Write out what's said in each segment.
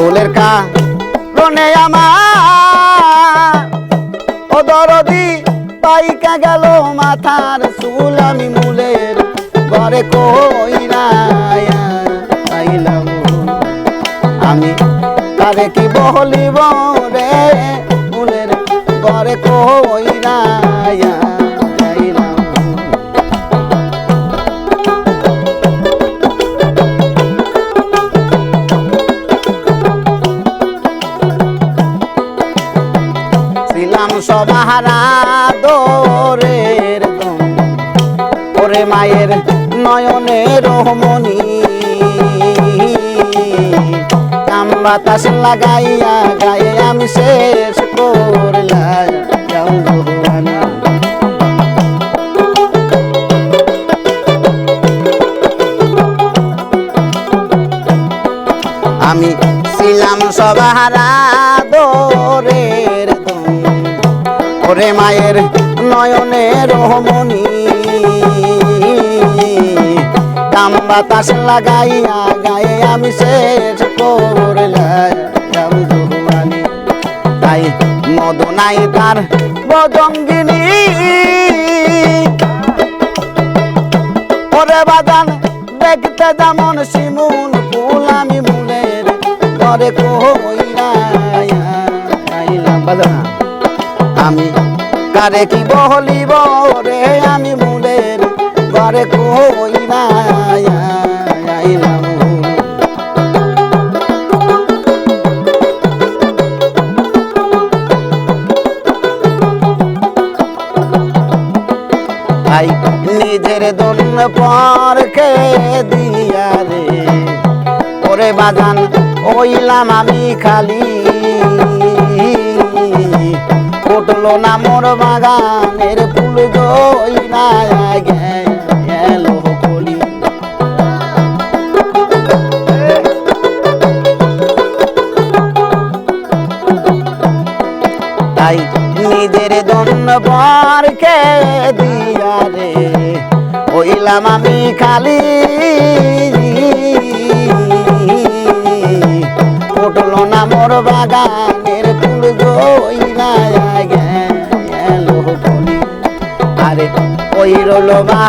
ফুলের কা রনে আমার ও দরদি পাইকা গেল মাথার চুল, আমি মূলের ঘরে কইরা পাইলাম। আমি তারে কি বলিব রে? মূলের ঘরে কইরা সবাহারা দোরের ওরে মায়ের নয়নের মনি কাম বাতাস লাগাইয়া গায়ে আমি শেষ করলাম আমি ছিলাম সবাহারা ওরে মায়ের নয়নের মনি কাম বাতাস লাগাইয়া গায়ে আমি শেষ করলাম তাই মদনাই তার বদঙ্গিনী। ওরে বাগান দেখতে যেমন শিমুল ফুল আমি মুলের ঘরে কইরা আইলাম, বাজানা। আমি। কারে কি বলিব রে আমি মুলের ঘরে কইরা আইলাম ভাই নিজের দন্য পরকে দিয়া রে। ওরে বাজান ওইলাম আমি খালি। উঠল না মোর বাগানের ফুল গইনা গেল কলি। তাই নিজের দন্য পরকে দিয়া রে, হইলাম আমি খালি। উঠল না মোর বাগানের ওই রইল মা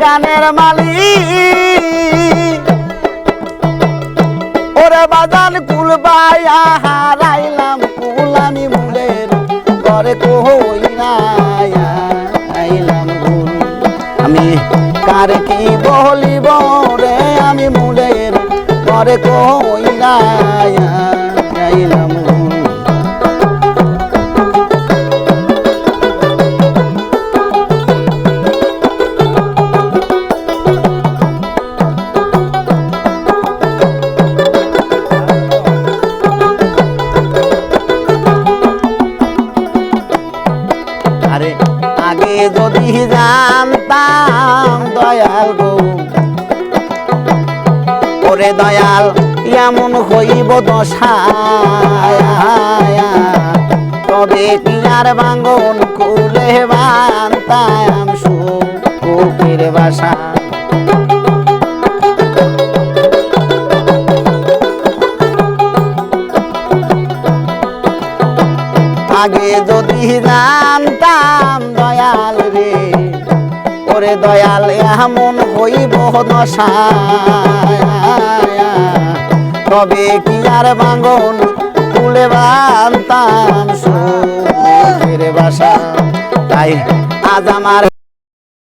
গানের মালিক। ওরে বাজান কুল পায়া হারাইলাম, কুল আমি মুলের ঘরে কইরা আইলাম ভুল আমি কার কি বলিব রে? আমি মুলের ঘরে কইরা আইলাম যদি জানতাম দয়াল গো। ওরে দয়াল, এমন হইব দশা তবে কি আর বাঙ্গন কুলে বান্তাম সুখের বাসা। আগে যদি জানতাম দয়াল ওরে দয়াল, এমন হইব দশা তবে কি আর বাঙ্গন তুলে বানতাম বাসা। তাই আজ আমার